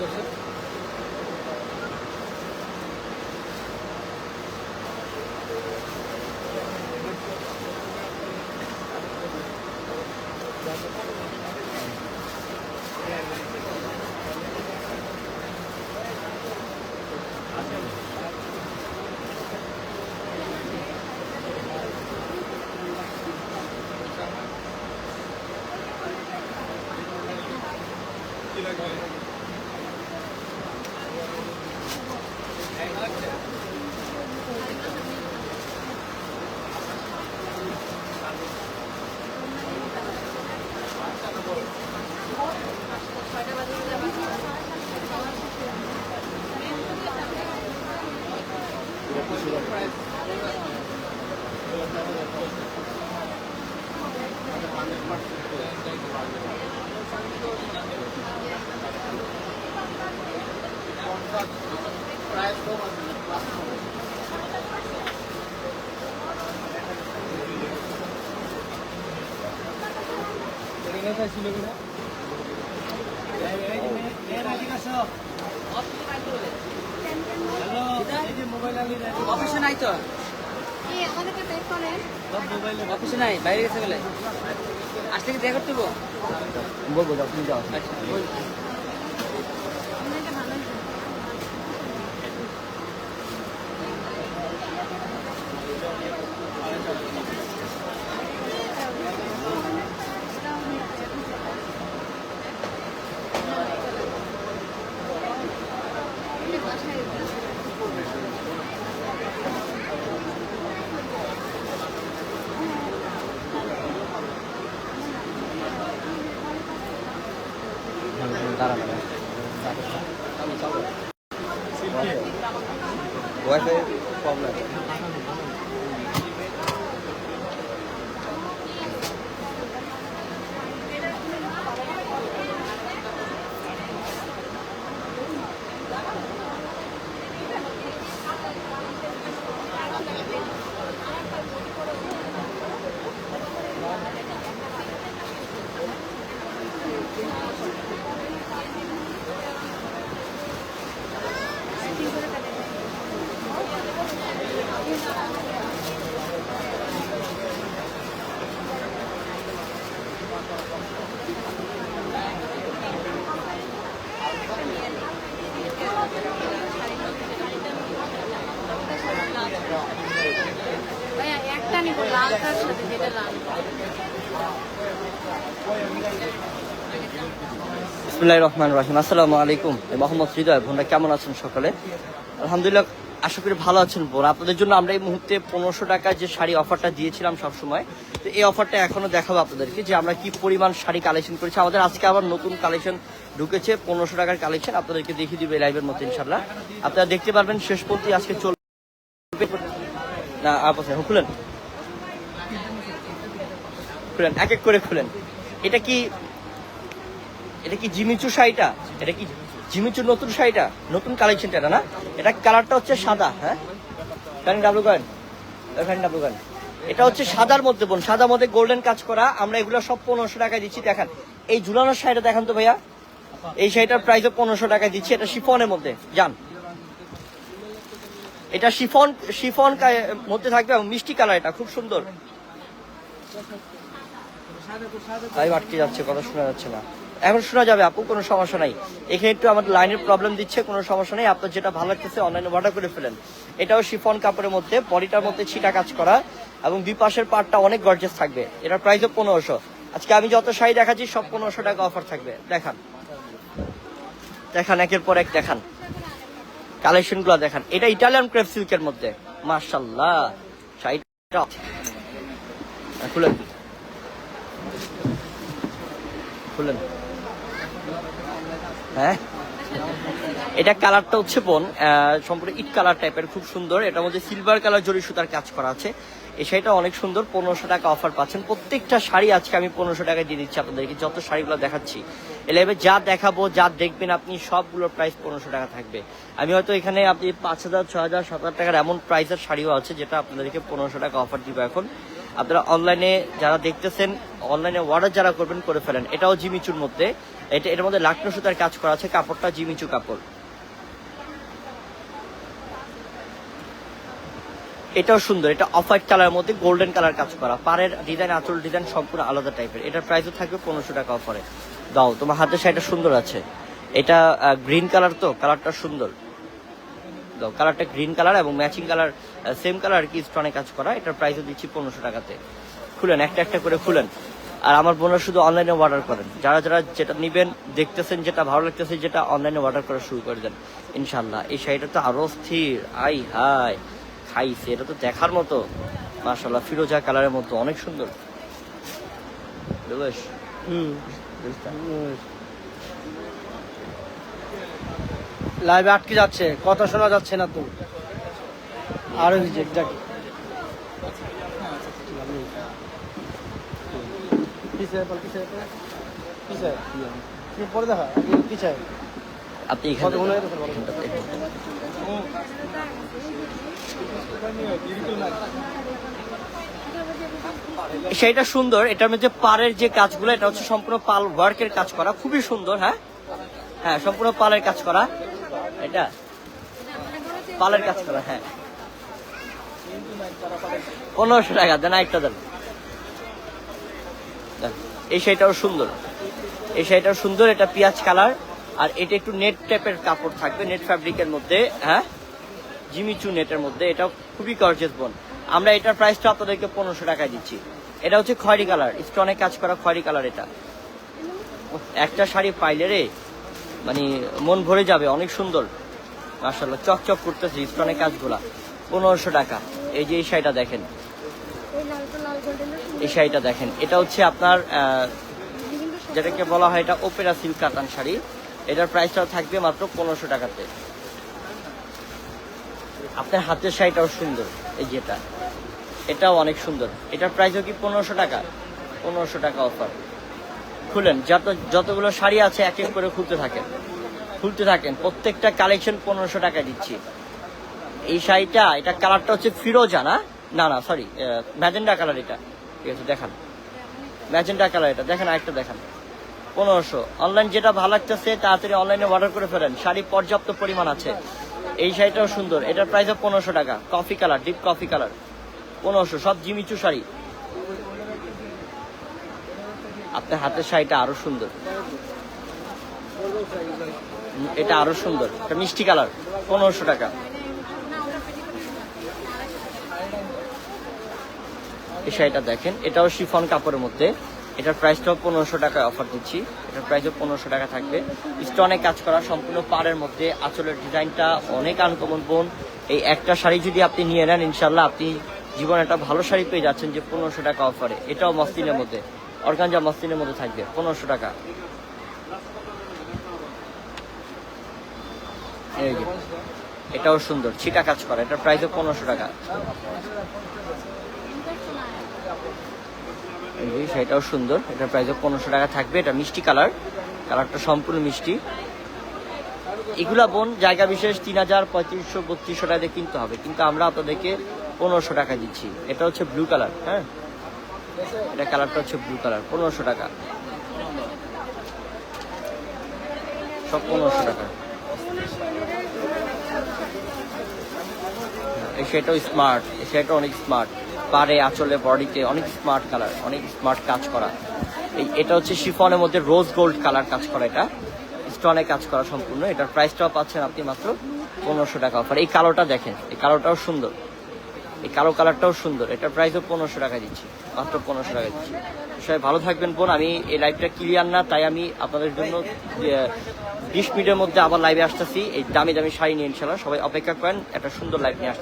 নাই তো এই Hey, look. আমাদেরকে ছিল করেন অফিসে নাই বাইরে গেছে বলে। আসলে কি দেখা করতে? বলব আপনি যাও। আচ্ছা ওয়াইফাই প্রবলেম ভাইয়া রহমান রহিম। আসসালামু আলাইকুম। মোহাম্মদ হৃদয় বোনরা কেমন আছেন সকালে? আলহামদুলিল্লাহ আশা করি ভালো আছেন বোন। আপনাদের জন্য আমরা এই মুহূর্তে পনেরোশো টাকা যে শাড়ি অফারটা দিয়েছিলাম সবসময়, তো এই অফারটা এখনও দেখাবো আপনাদেরকে যে আমরা কি পরিমাণ শাড়ি কালেকশন করেছি। আমাদের আজকে আবার নতুন কালেকশন ঢুকেছে, পনেরোশো টাকার কালেকশন আপনাদেরকে দেখিয়ে দিবে লাইভের মতো ইনশাল্লাহ আপনারা দেখতে পারবেন শেষ পর্যন্ত আজকে চলবে না আপনি খুলেন। খুলেন, এক এক করে খুলেন। এটা কি এটা কি জিমিচু শাড়িটা? এটা কি জিমিচুর নতুন শাড়িটা, নতুন কালেকশনটা এটা না এটা কালারটা হচ্ছে সাদা হ্যাঁ? Fan W gun fan W gun এটা হচ্ছে সাদার মধ্যে বোন, সাদার মধ্যে গোল্ডেন কাজ করা। আমরা এগুলো সব পনেরোশো টাকায় দিচ্ছি, দেখান। এই ঝুলানোর শাড়িটা দেখান তো ভাইয়া। এই শাড়িটার প্রাইসও পনেরোশো টাকায় দিচ্ছি, এটা শিফনের মধ্যে। যান। এটা শিফন শিফন মধ্যে থাকবে মিষ্টি কালার এটা, খুব সুন্দর। তাই আটকে যাচ্ছে, কথা শোনা যাচ্ছে না। এখন শোনা যাবে, আপু, কোনো সমস্যা নাই। এখানে একটু আমাদের লাইনের প্রবলেম দিচ্ছে, কোনো সমস্যা নেই। আপনার যেটা ভালো লাগতেছে অনলাইনে অর্ডার করে ফেলেন। এটাও শিফন কাপড়ের মধ্যে, বডিটার মধ্যে ছিটা কাজ করা এবং দুই পাশের পার্টটা অনেক গর্জেস থাকবে। এটার প্রাইসও পনেরোশো। আজকে আমি যত শাড়ি দেখাচ্ছি, সব পনেরোশো টাকা অফার থাকবে। দেখান। দেখান, একের পর এক দেখান। কালেকশনগুলো দেখান। এটা ইটালিয়ান ক্রেপ সিল্কের মধ্যে। মার্শাল্লাহ খুলেন। খুলেন। হ্যাঁ? এটা কালারটা হচ্ছে বোন সম্পূর্ণ ইট কালার টাইপের, খুব সুন্দর। এটার মধ্যে সিলভার কালার জরি সুতার কাজ করা আছে। এই শাড়িটা অনেক সুন্দর, পনেরোশো টাকা অফার পাচ্ছেন। প্রত্যেকটা শাড়ি আজকে আমি পনেরোশো টাকা দিয়ে দিচ্ছি আপনাদেরকে, যত শাড়িগুলো দেখাচ্ছি। এলেবে যা দেখাবো, যা দেখবেন আপনি, সবগুলোর প্রাইস পনেরোশো টাকা থাকবে। আমি হয়তো এখানে আপনি পাঁচ হাজার ছ হাজার, সাত হাজার টাকার এমন প্রাইসের শাড়িও আছে, যেটা আপনাদেরকে পনেরোশো টাকা অফার দিব এখন। আপনারা অনলাইনে যারা দেখতেছেন অনলাইনে অর্ডার যারা করবেন, করে ফেলেন। এটাও জিমিচুর মধ্যে। এটা এটার মধ্যে লাকনো সুতার কাজ করা আছে, কাপড়টা জিমিচু কাপড়। এটাও সুন্দর। এটা অফ হোয়াইট কালারের মধ্যে গোল্ডেন কালার কাজ করা। পাড়ের ডিজাইন আঁচল ডিজাইন সম্পূর্ণ আলাদা টাইপের এটার প্রাইসও থাকবে পনেরোশো টাকা অফারে দাও, তোমার হাতে শাড়িটা সুন্দর আছে। এটা গ্রিন কালার তো কালারটা সুন্দর। দাও কালারটা গ্রিন কালার এবং ম্যাচিং কালার সেম কালার কি স্টোনে কাজ করা। এটার প্রাইসও দিচ্ছি পনেরোশো টাকাতে। খুলেন একটা একটা করে খুলেন। আর আমার বোনরা শুধু অনলাইনে অর্ডার করেন। যারা যারা যেটা নিবেন দেখতেছেন যেটা ভালো লাগতেছে যেটা অনলাইনে অর্ডার করা শুরু করে দেন। ইনশাল্লাহ এই শাড়িটা তো আরও স্থির আই হাই খাইছে। এটা তো দেখার মতো। মাশাল্লাহ ফিরোজা কালারের মতো। অনেক সুন্দর। বেশ? হুম। লাইভে আটকে যাচ্ছে কথা শোনা যাচ্ছে না তো। আরও আপনি। সেইটা সুন্দর এটার মধ্যে পাড়ের যে কাজগুলো এটা হচ্ছে সম্পূর্ণ পাল ওয়ার্কের কাজ করা খুবই সুন্দর হ্যাঁ? হ্যাঁ সম্পূর্ণ পালের কাজ করা। এটা? পালের কাজ করা হ্যাঁ। পনেরোশো টাকা, দেন একটা দেন। এই শাড়িটাও সুন্দর। এই শাড়িটাও সুন্দর, এটা পিঁয়াজ কালার, আর এটা একটু নেট টাইপের কাপড় থাকবে, নেট ফ্যাব্রিকের মধ্যে হ্যাঁ? জিমিচু নেটের মধ্যে এটা খুবই গর্জেস বোন আমরা এটার প্রাইসটা আপনাদেরকে পনেরোশো টাকায় দিচ্ছি। এটা হচ্ছে খয়েরি কালার, স্টোনে কাজ করা খয়েরি কালার এটা। একটা শাড়ি পাইলে রে মানে মন ভরে যাবে, অনেক সুন্দর। মার্শাল্লাহ চকচক করতেছে স্টোনে কাজগুলা। পনেরোশো টাকা। এই যে এই শাড়িটা দেখেন। এই শাড়িটা দেখেন। এটা হচ্ছে আপনার যেটাকে বলা হয় এটা ওপেরা সিল্ক কাতান শাড়ি। এটার প্রাইসটাও থাকবে মাত্র পনেরোশো টাকাতে। আপনার হাতের শাড়িটাও সুন্দর, এই যেটা এটাও অনেক সুন্দর। এটার প্রাইসও কি পনেরোশো টাকা? পনেরোশো টাকা অফার। খুলেন, যত, যতগুলো শাড়ি আছে এক এক করে খুলতে থাকেন। খুলতে থাকেন, প্রত্যেকটা কালেকশন পনেরোশো টাকা দিচ্ছি। এই শাড়িটা, এটা কালারটা হচ্ছে ফিরোজা না? না না সরি ম্যাজেন্ডা কালার এটা। ঠিক আছে, দেখান। ম্যাজেন্ডা কালার এটা, দেখেন আরেকটা দেখান। পনেরোশো। অনলাইন যেটা ভালো লাগতেছে, তাড়াতাড়ি অনলাইনে অর্ডার করে ফেলেন। শাড়ি পর্যাপ্ত পরিমাণ আছে। এই শাড়িটাও সুন্দর, এটার প্রাইসও পনেরোশো টাকা। Coffee colour deep coffee colour পনেরোশো, সব জিমিচু শাড়ি। আপনার হাতের শাড়িটা আরও সুন্দর। এটা আরও সুন্দর। এটা মিষ্টি কালার, পনেরোশো টাকা। এই শাড়িটা দেখেন, এটাও শিফন কাপড়ের মধ্যে। এটার প্রাইসটাও পনেরোশো টাকা অফার দিচ্ছি। এটার প্রাইসও পনেরোশো টাকা থাকবে। স্টোনে কাজ করা সম্পূর্ণ পাড়ের মধ্যে। আঁচলের ডিজাইনটা অনেক আনকমন বোন এই একটা শাড়ি যদি আপনি নিয়ে নেন ইনশাল্লাহ আপনি জীবনে একটা ভালো শাড়ি পেয়ে যাচ্ছেন যে পনেরোশো টাকা অফারে এটাও মস্তিনের মধ্যে। অর্গানজা মস্তিনের মধ্যে থাকবে, পনেরোশো টাকা। এই এটাও সুন্দর, ছিটা কাজ করা, এটার প্রাইসও পনেরোশো টাকা। সেটাও সুন্দর, এটার প্রাইসও পনেরোশো টাকা থাকবে, এটা মিষ্টি কালার, কালারটা সম্পূর্ণ মিষ্টি। এগুলা বোন, জায়গা বিশেষ, তিন হাজার পঁয়ত্রিশশো বত্রিশশো টাকা দিয়ে কিনতে হবে, কিন্তু আমরা আপনাদেরকে পনেরোশো টাকা দিচ্ছি। এটা হচ্ছে ব্লু কালার হ্যাঁ? এটা কালারটা হচ্ছে ব্লু কালার পনেরোশো টাকা। সব পনেরোশো টাকা। এই সেটাও স্মার্ট সেটাও অনেক স্মার্ট পারে আঁচলে, বডিতে অনেক স্মার্ট কালার অনেক স্মার্ট কাজ করা। এই, এটা হচ্ছে শিফনের মধ্যে রোজ গোল্ড কালার কাজ করা এটা। স্টোনে কাজ করা সম্পূর্ণ। এটার প্রাইসটাও পাচ্ছেন আপনি মাত্র পনেরোশো টাকা অফার এই কালোটা দেখেন, এই কালোটাও সুন্দর। এই কালো কালারটাও সুন্দর। এটার প্রাইসও পনেরোশো টাকা দিচ্ছি। মাত্র পনেরোশো টাকা দিচ্ছি। সবাই ভালো থাকবেন বোন। আমি এই লাইভটা ক্লিয়ার না, তাই আমি আপনাদের জন্য বিশ মিনিটের মধ্যে আবার লাইভে আসতেছি। এই দামি দামি শাড়ি নিয়ে ইনশাল্লাহ সবাই অপেক্ষা করেন, একটা সুন্দর লাইভ নিয়ে আসতেছি।